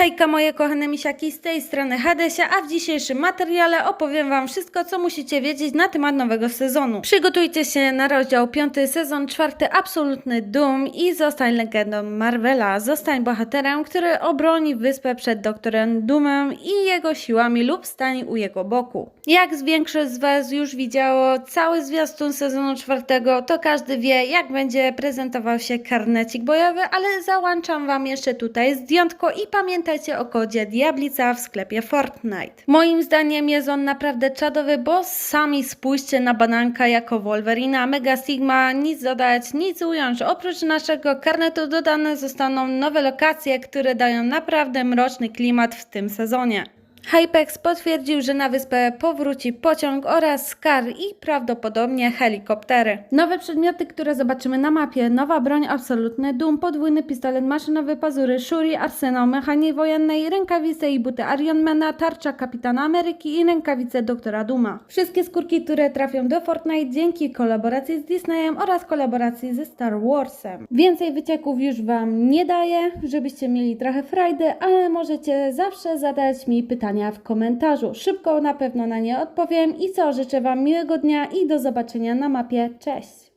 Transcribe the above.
Hejka moje kochane misiaki, z tej strony Hadesia, a w dzisiejszym materiale opowiem wam wszystko, co musicie wiedzieć na temat nowego sezonu. Przygotujcie się na rozdział 5, sezon 4, absolutny Doom i zostań legendą Marvela. Zostań bohaterem, który obroni wyspę przed doktorem Doomem i jego siłami lub stanie u jego boku. Jak z większość z was już widziało cały zwiastun sezonu 4, to każdy wie, jak będzie prezentował się karnecik bojowy, ale załączam wam jeszcze tutaj zdjątko i pamiętajcie o kodzie Diablica w sklepie Fortnite. Moim zdaniem jest on naprawdę czadowy, bo sami spójrzcie na bananka jako Wolverina, Mega Sigma, nic dodać, nic ująć. Oprócz naszego karnetu dodane zostaną nowe lokacje, które dają naprawdę mroczny klimat w tym sezonie. Hypex potwierdził, że na wyspę powróci pociąg oraz Skar i prawdopodobnie helikoptery. Nowe przedmioty, które zobaczymy na mapie, nowa broń absolutny, Doom, podwójny pistolet maszynowy, pazury, Shuri, arsenał mechanii wojennej, rękawice i buty Ironmana, tarcza Kapitana Ameryki i rękawice Doktora Duma. Wszystkie skórki, które trafią do Fortnite dzięki kolaboracji z Disneyem oraz kolaboracji ze Star Warsem. Więcej wycieków już Wam nie daję, żebyście mieli trochę frajdy, ale możecie zawsze zadać mi pytania w komentarzu. Szybko na pewno na nie odpowiem i co, życzę Wam miłego dnia i do zobaczenia na mapie. Cześć!